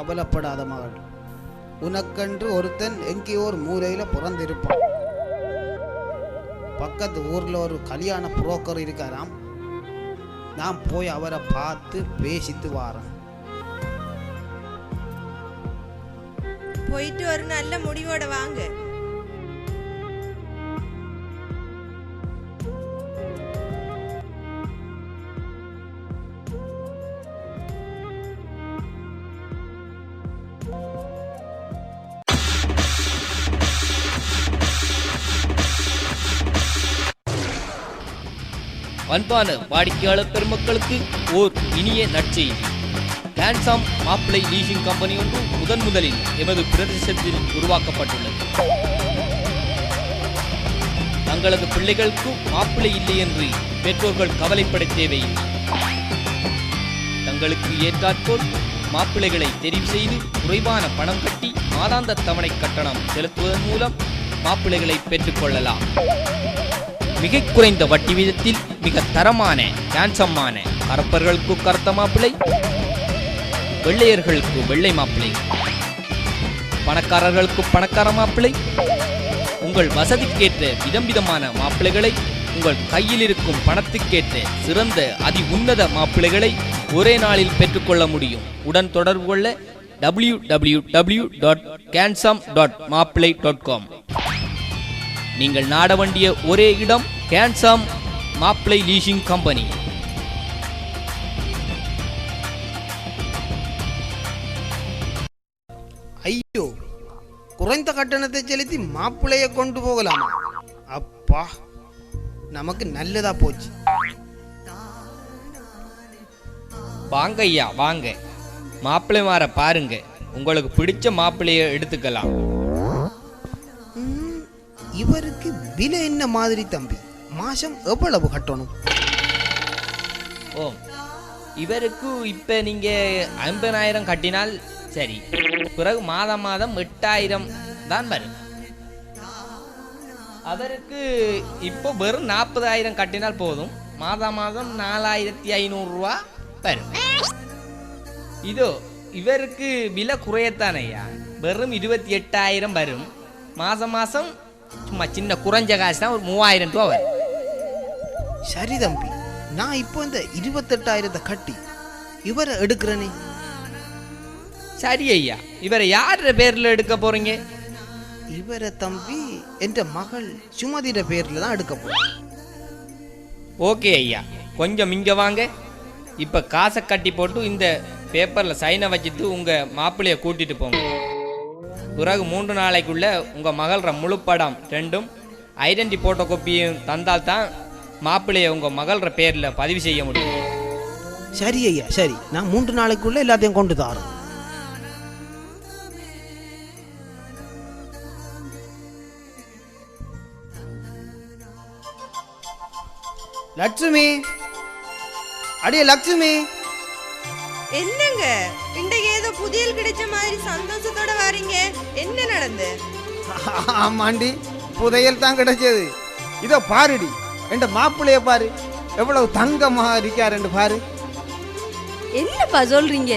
கவலைப்படாத மகள். உனக்கென்று ஒருத்தன் எங்கேயோ ஒரு மூலையில பிறந்திருப்பான். பக்கத்து ஊரில் ஒரு கல்யாண புரோக்கர் இருக்காராம். நான் போய் அவரை பார்த்து பேசித்து வாரேன். போயிட்டு ஒரு நல்ல முடிவோட வாங்க. அன்பான வாடிக்கையாளர் பெருமக்களுக்கு ஓர் இனிய நற்செய்தி. ஹேண்ட்ஸாம் மாப்பிளை லீசிங் கம்பெனி ஒன்று முதன் முதலில் எமது பிரதேசத்தில் உருவாக்கப்பட்டுள்ளது. தங்களது பிள்ளைகளுக்கு மாப்பிளை இல்லை என்று பெற்றோர்கள் கவலைப்பட தேவையில்லை. தங்களுக்கு ஏற்றாற்போல் மாப்பிள்ளைகளை தெரிவு செய்து குறைவான பணம் கட்டி மாதாந்த தவணை கட்டணம் செலுத்துவதன் மூலம் மாப்பிள்ளைகளை பெற்றுக்கொள்ளலாம் மிக குறைந்த வட்டி விதத்தில் மிக தரமான கேன்சமான கருப்பர்களுக்கு கருத்த மாப்பிளை வெள்ளையர்களுக்கு வெள்ளை மாப்பிளை பணக்காரர்களுக்கு பணக்கார மாப்பிளை உங்கள் வசதிக்கேற்ற விதம் விதமான மாப்பிளைகளை உங்கள் கையில் இருக்கும் பணத்துக்கேற்ற சிறந்த அதி உன்னத மாப்பிளைகளை ஒரே நாளில் பெற்றுக்கொள்ள முடியும். உடன் தொடர்பு கொள்ள டபிள்யூ டபிள்யூ டபிள்யூ டாட் கேன்சம் டாட் மாப்பிளை டாட் காம் நீங்கள் நாட வேண்டிய ஒரே இடம் கேன்சம் மாப்பிளை லீசிங் கம்பெனி ஐயோ குறைந்த கட்டணத்தை செலுத்தி மாப்பிள்ளைய கொண்டு போகலாமா? அப்பா நமக்கு நல்லதா போச்சு. வாங்க ஐயா வாங்க. மாப்பிள்ளை மாற பாருங்க. உங்களுக்கு பிடிச்ச மாப்பிள்ளைய எடுத்துக்கலாம். இவருக்கு விலை என்ன மாதிரி தம்பி? மாசம் எவ்வளவு கட்டணும்? ஓ இவருக்கு இப்போ நீங்கள் ஐம்பதாயிரம் கட்டினால் சரி. பிறகு மாதம் மாதம் எட்டாயிரம் தான் வரும். அவருக்கு இப்போ வெறும் நாற்பதாயிரம் கட்டினால் போதும். மாதம் மாதம் நாலாயிரத்தி ஐநூறுரூவா வரும். இதோ இவருக்கு விலை குறையத்தானையா வெறும் இருபத்தி எட்டாயிரம் வரும். மாதம் மாதம் சும்மா சின்ன குறைஞ்ச காசு தான் ஒரு மூவாயிரம் ரூபா வரும். சரி தம்பி நான் இப்போ இந்த இருபத்தெட்டாயிரத்தை கட்டி இவரை எடுக்கிறேனே. சரி ஐயா இவரை யார் பேர்ல எடுக்க போறீங்க? இவரை தம்பி என்ற மகள் சுமதிர பேர்ல தான் எடுக்க போறேன். ஓகே ஐயா கொஞ்சம் இங்க வாங்க. இப்ப காசை கட்டி போட்டு இந்த பேப்பர்ல சைனை வச்சுட்டு உங்க மாப்பிள்ளைய கூட்டிட்டு போங்க. பிறகு மூன்று நாளைக்குள்ள உங்க மகள்ற முழு படம் ரெண்டும் ஐடென்டி போட்டோ காப்பியும் தந்தால் தான் மாப்பிள்ளைய உங்க மகள்ற பேர்ல பதிவு செய்ய முடியும். சரி ஐயா சரி. நான் மூன்று நாளைக்குள்ள எல்லாத்தையும் கொண்டு தாரோம் லட்சுமி. அடியே லட்சுமி. என்னங்க? இன்றைக்கு ஏதோ புதியல் கிடைச்ச மாதிரி சந்தோஷத்தோட வாரீங்க. என்ன நடந்து? ஆமாண்டி புதையல் தான் கிடைச்சது. இதோ பாருடி என்ற மாப்பிள்ளைய பாரு. எவ்வளவு தங்கமா இருக்காருன்னு பாரு. என்னப்பா சொல்றீங்க?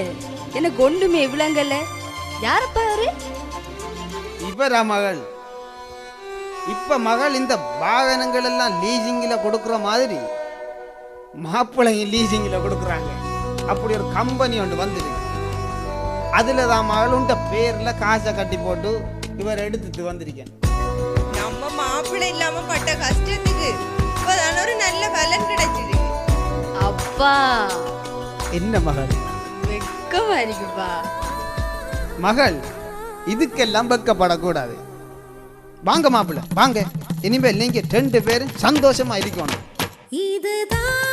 எனக்கு ஒண்ணுமே விளங்கல. யாரப்பா அவரு இவரா மகள். இப்ப மகள் இந்த வாகனங்கள் எல்லாம் லீசிங்ல கொடுக்குற மாதிரி மாப்பிள்ளையும் லீசிங்ல கொடுக்குறாங்க. அப்படி ஒரு கம்பெனி ஒன்று வந்துருக்கு அதுல தான் மகள் உண்ட பேர்ல காசை கட்டி போட்டு இவர் எடுத்துட்டு வந்திருக்கேன். நம்ம மாப்பிள்ளை இல்லாம பட்ட கஷ்டத்துக்கு இப்போதான ஒரு நல்ல பலன் கிடைச்சிருக்கு அப்பா. என்ன மகள்? வெக்கமா இருக்குப்பா மகள் இதுக்கெல்லாம் வெக்கப்படக்கூடாது. வாங்க மாப்பிள்ளை வாங்க. இனிமேல் நீங்க ரெண்டு பேரும் சந்தோஷமா இருக்கணும். இதுதானா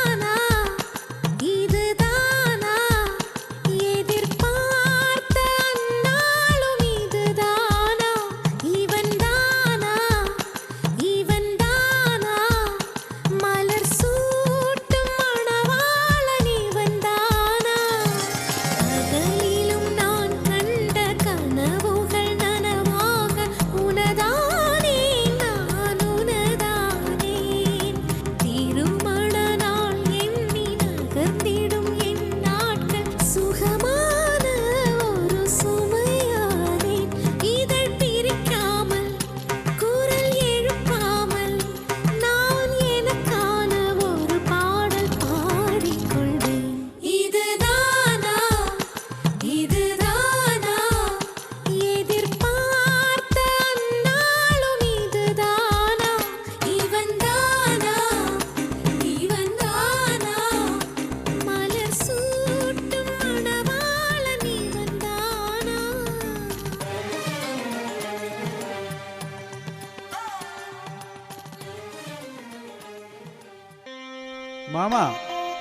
மாமா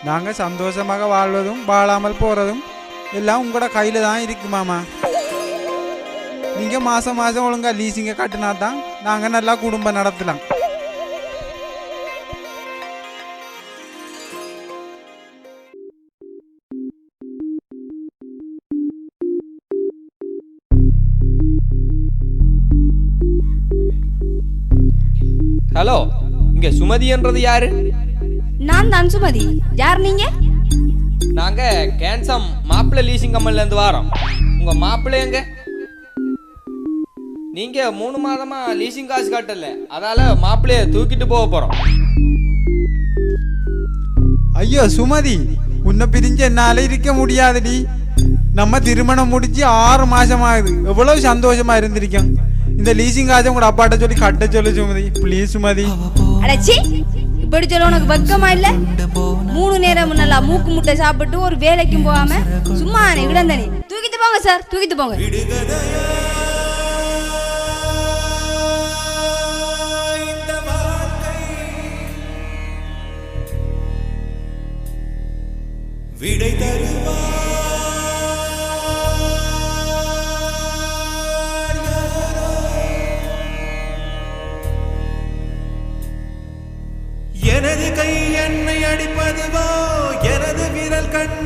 நாங்கள் சந்தோஷமாக வாழ்வதும் வாழாமல் போகிறதும் எல்லாம் உங்களோட கையில் தான் இருக்கு மாமா. நீங்கள் மாதம் மாதம் ஒழுங்காக லீசிங்கை கட்டினா தான் நாங்கள் நல்லா குடும்பம் நடத்தலாம். ஹலோ இங்க சுமதின்றது யாரு? நான் தான் சுமதி. யார் நீங்க? நாங்க கேன்சம் மாப்பிள்ளை லீசிங் கம்பெனில இருந்து வாரோம். உங்க மாப்பிள்ளை எங்க? நீங்க மூணு மாதமா லீசிங் காசு கட்டல. அதால மாப்பிள்ளைய தூக்கிட்டு போக போறோம். ஐயோ சுமதி உன்னை பிரிஞ்சு என்னால இருக்க முடியாதுடி. நம்ம திருமணம் முடிச்சு ஆறு மாசம் ஆகுது எவ்வளவு சந்தோஷமா இருந்திருக்கோம் இந்த லீசிங் காசை உங்க அப்பாட்ட சொல்லி கட்ட சொல்லு சுமதி. ப்ளீஸ் சுமதி. அடச்சி இப்படி சொல்ல உனக்கு வெக்கமா இல்ல? மூணு நேரம் நல்லா மூக்கு முட்டை சாப்பிட்டு ஒரு வேலைக்கும் போகாம சும்மா இடந்தனி தூக்கிட்டு போங்க சார் தூக்கிட்டு போங்க.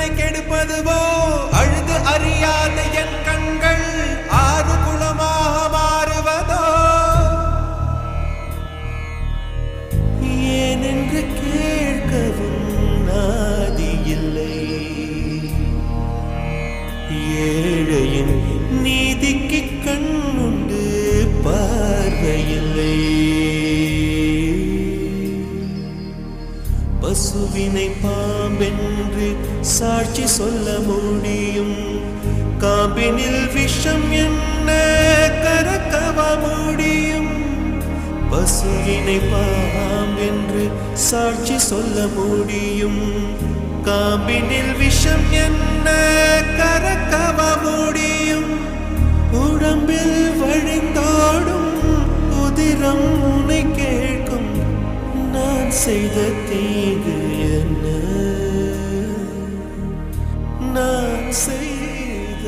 கண்ணை கெடுப்பதுவோ? அழுது அறியாத என் கண்கள் ஆறு குளமாக மாறுவதோ? ஏனென்று கேட்கவும் நாதி இல்லை. ஏழையின் நீதிக்கு கண்ணுண்டு பார்வையில்லை. பசுவினை பாம்பென் சாட்சி சொல்ல முடியும். காம்பினில் விஷம் என்ன கரக்கவ முடியும்? பசுவினை பாம்பென்று சாட்சி சொல்ல முடியும். காம்பினில் விஷம் என்ன கரக்கவ முடியும்? உடம்பில் வழிந்தோடும் உதிரம் உனை கேட்கும். நான் செய்த தீங்கு என்ன? நான் செய்த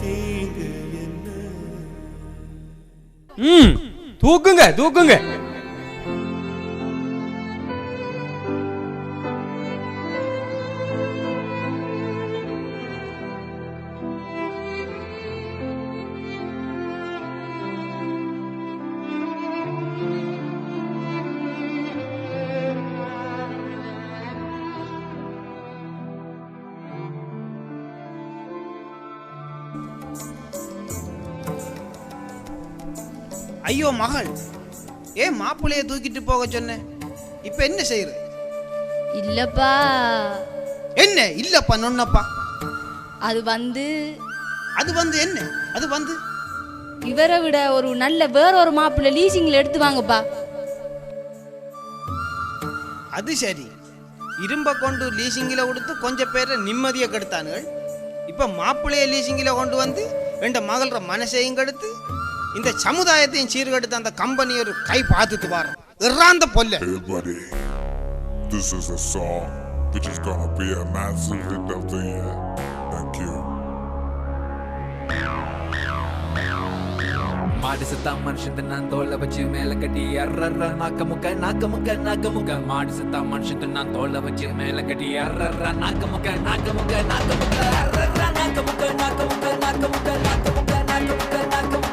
தீங்கு என்ன? தூக்குங்க தூக்குங்க. ஐயோ மகள். ஏன் மாப்பிள்ளைய தூக்கிட்டு போக சொன்ன? இப்ப என்ன செய்யற? இல்லப்பா. என்ன? இல்லப்பா நொன்னப்பா. அது வந்து அது வந்து என்ன? அது வந்து? இவரை விட ஒரு நல்ல வேற ஒரு மாப்பிள்ளை லீசிங்ல எடுத்து வாங்கப்பா. அது சரி. இரும்ப கொண்டு லீசிங்கில கொடுத்து கொஞ்சம் பேரை நிம்மதியை கெடுத்தானுகள். இப்ப மாப்பிள்ளைய லீசிங்கில கொண்டு வந்து ரெண்ட மகள மனசையும் கெடுத்து இந்த சமுதாயத்தையும் சீர்கெடுத்து அந்த கம்பெனி ஒரு கை பார்த்துட்டு பாரு இறாந்த பொல்ல. This is a song which is gonna be a massive hit of the year. Thank you. மாடு செத்தா மனுஷன் நான் தோலை வச்சு மேல கட்டி அர்ரர்ர நாக்க முக்க நாக்க முக்க நாக்க முக்க மாடு செத்தா மனுஷன் நான் தோலை வச்சு மேல கட்டி அர்ரர்ர நாக்க முக்க நாக்க முக்க நாக்க முக்க அர்ரர்ர நாக்க முக்க நாக்க முக்க நாக்க முக்க நாக்க முக்க நாக்க முக்க நாக்க முக்க